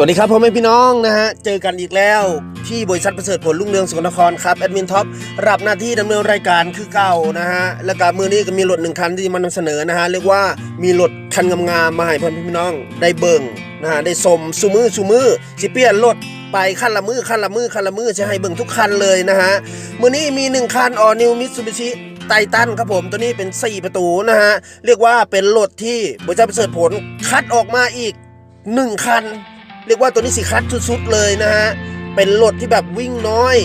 สวัสดีครับพ่อแม่พี่น้องนะฮะ เจอกันอีกแล้ว ที่บริษัทประเสริฐผลลุ่งเรืองสกลนครครับแอดมินท็อปรับหน้าที่ดำเนินรายการคือเก่านะฮะ แล้วก็มือนี้ก็มีรถหนึ่งคันที่มานำเสนอนะฮะ เรียกว่ามีรถคันงามๆมาให้พ่อแม่พี่น้อง ได้เบิ่งนะฮะได้สมซูมือซูมือสิเปียนรถไปคันละมือคันละมือคันละมือจะให้เบิ่งทุกคันเลยนะฮะมือนี้มีหนึ่งคันออนิวมิตซูบิชิไททันครับผมตัวนี้เป็น 4 ประตูนะฮะเรียกว่าเป็นรถที่บริษัทประเสริฐผลคัดออกมาอีก 1 คัน เรียกว่าตัวนี้สิคัดสุดๆเลยนะฮะ เป็นรถที่แบบวิ่งน้อย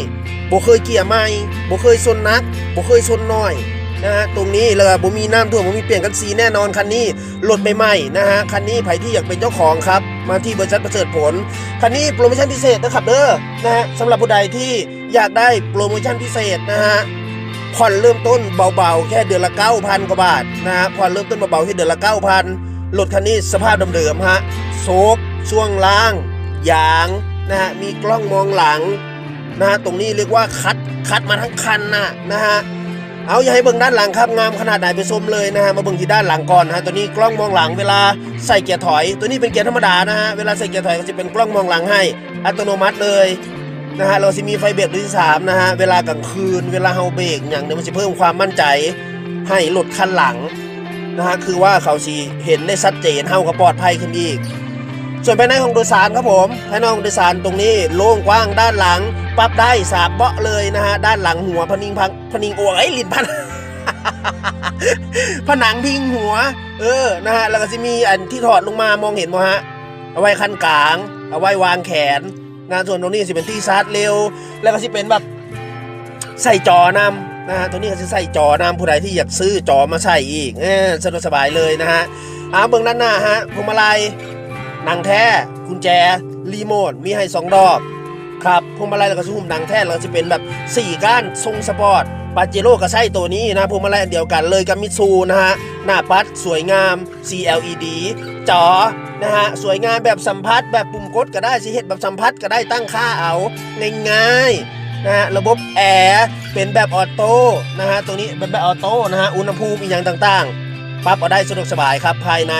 บ่เคยเกียร์ไม่บ่เคยชนนักบ่เคยชนน้อยนะฮะตรงนี้เลยบ่มีน้ำท่วมบ่มีเปลี่ยนกันสีแน่นอนคันนี้รถใหม่ๆนะฮะคันนี้ใครที่อยากเป็นเจ้าของครับ มาที่บริษัทประเสริฐผล คันนี้โปรโมชั่นพิเศษนะครับเด้อนะฮะสำหรับผู้ใดที่อยากได้โปรโมชั่นพิเศษนะฮะผ่อนเริ่มต้นเบาๆ แค่เดือนละ 9,000 กว่าบาทนะฮะผ่อนเริ่มต้นเบาๆแค่เดือนละ 9,000รถคันนี้สภาพเดิมๆฮะโซก ช่วงล่างยางนะฮะมีกล้องมองหลังนะฮะตรงนี้เรียกว่าคัดคัดมาทั้งคันนะนะฮะเอาอย่าให้เบิ่งด้านหลังครับงามขนาดไหนไปชมเลยนะฮะมาเบิ่งที่ด้านหลังก่อนนะฮะตัวนี้กล้องมองหลังเวลาใส่เกียร์ถอย ตัวนี้เป็นเกียร์ธรรมดานะฮะเวลาใส่เกียร์ถอยก็จะเป็นกล้องมองหลังให้ อัตโนมัติเลยนะฮะเราจะมีไฟเบรกรุ่นที่สามนะฮะเวลากลางคืน เวลาเฮาเบรกอย่างเนี้ยมันจะเพิ่มความมั่นใจให้รถคันหลังนะฮะคือว่าเขาสีเห็นได้ชัดเจนเฮาก็ปลอดภัยขึ้นอีก ส่วนภายในห้องโดยสารครับผมภายในห้องโดยสารตรงนี้โล่งกว้างด้านหลังปรับได้สามเบาะเลยนะฮะด้านหลังหัวพนิงพังพนิงโอ้ยลิ้นพันผนังพิงหัว เออนะฮะแล้วก็จะมีอันที่ถอดลงมามองเห็นมั้ฮะเอาไว้คันกลาง เอาไว้วางแขนงานส่วนตรงนี้สิเป็นที่ชาร์จเร็ว แล้วก็สิเป็นแบบใส่จอนำนะฮะตัวนี้ก็จะใส่จอนำผู้ใดที่อยากซื้อจอมาใส่อีกเออสะดวกสบายเลยนะฮะอ่าเบื้องด้านหน้าฮะพวงมาลัย หนังแท้กุญแจรีโมทมีให้สองดอกครับพวงมาลัยแล้วก็ซุ้มหนังแท้แล้วจะเป็นแบบ4ก้านทรงสปอร์ตปาเจโร่ก็ใช่ตัวนี้นะพวงมาลัยอันเดียวกันเลยกับมิซูนะฮะหน้าปัดสวยงาม CLED จอนะฮะสวยงามแบบสัมผัสแบบปุ่มกดก็ได้สิเฮ็ดแบบสัมผัสก็ได้ตั้งค่าเอาง่ายๆนะฮะระบบแอร์เป็นแบบออโต้นะฮะตัวนี้เป็นแบบออโต้นะฮะอุณหภูมิอีอย่างต่างๆปรับเอาได้สะดวกสบายครับภายใน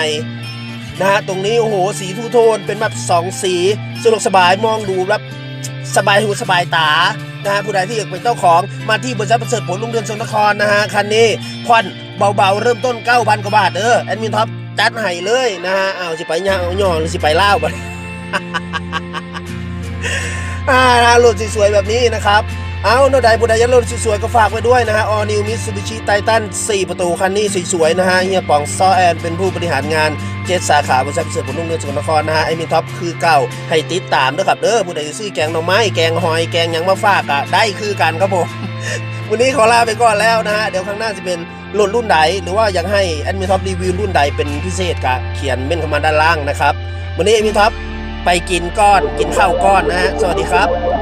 นะฮะตรงนี้โอ้โหสีทูโทนเป็นแบบสองสีสะดวกสบายมองดูแบบสบายหูสบายตานะฮะผู้ใดที่อยากเป็นเจ้าของมาที่บริษัทประเสริฐผลลุงเรือนสนครนะฮะคันนี้ผ่อนเบาๆ เริ่มต้น9,000กว่าบาทเออแอดมินท็อปจัดให้เลยนะฮะเอาสิไปย่างเอาย่อหรือสิไปเล่าบัดอ่ารถสวยๆแบบนี้นะครับเอาโนดผู้ใดอยากรถสวยๆก็ฝากไว้ด้วยนะฮะ All New Mitsubishi Titan 4ประตูคันนี้สวยๆนะฮะเฮียป๋องซอแอนเป็นผู้บริหารงาน เจ็ดสาขาบริษัทเสือผลลุงเรือนสกลนครนะฮะไอมินท็อปคือเก่าให้ติดตามด้วยครับเด้อผู้ใดจะซื้อแกงหน่อไม้แกงหอยแกงยังมาฝากอะได้คือกันครับผมวันนี้ขอลาไปก่อนแล้วนะฮะเดี๋ยวข้งหน้าจะเป็นรุ่นรุ่นใดหรือว่าอยากให้แอดมินท็อปรีวิวรุ่นใดเป็นพิเศษกะเขียนเม่นเข้ามาด้านล่างนะครับวันนี้แอดมินท็อปไปกินก้อนกินข้าวก้อนนะฮะสวัสดีครับ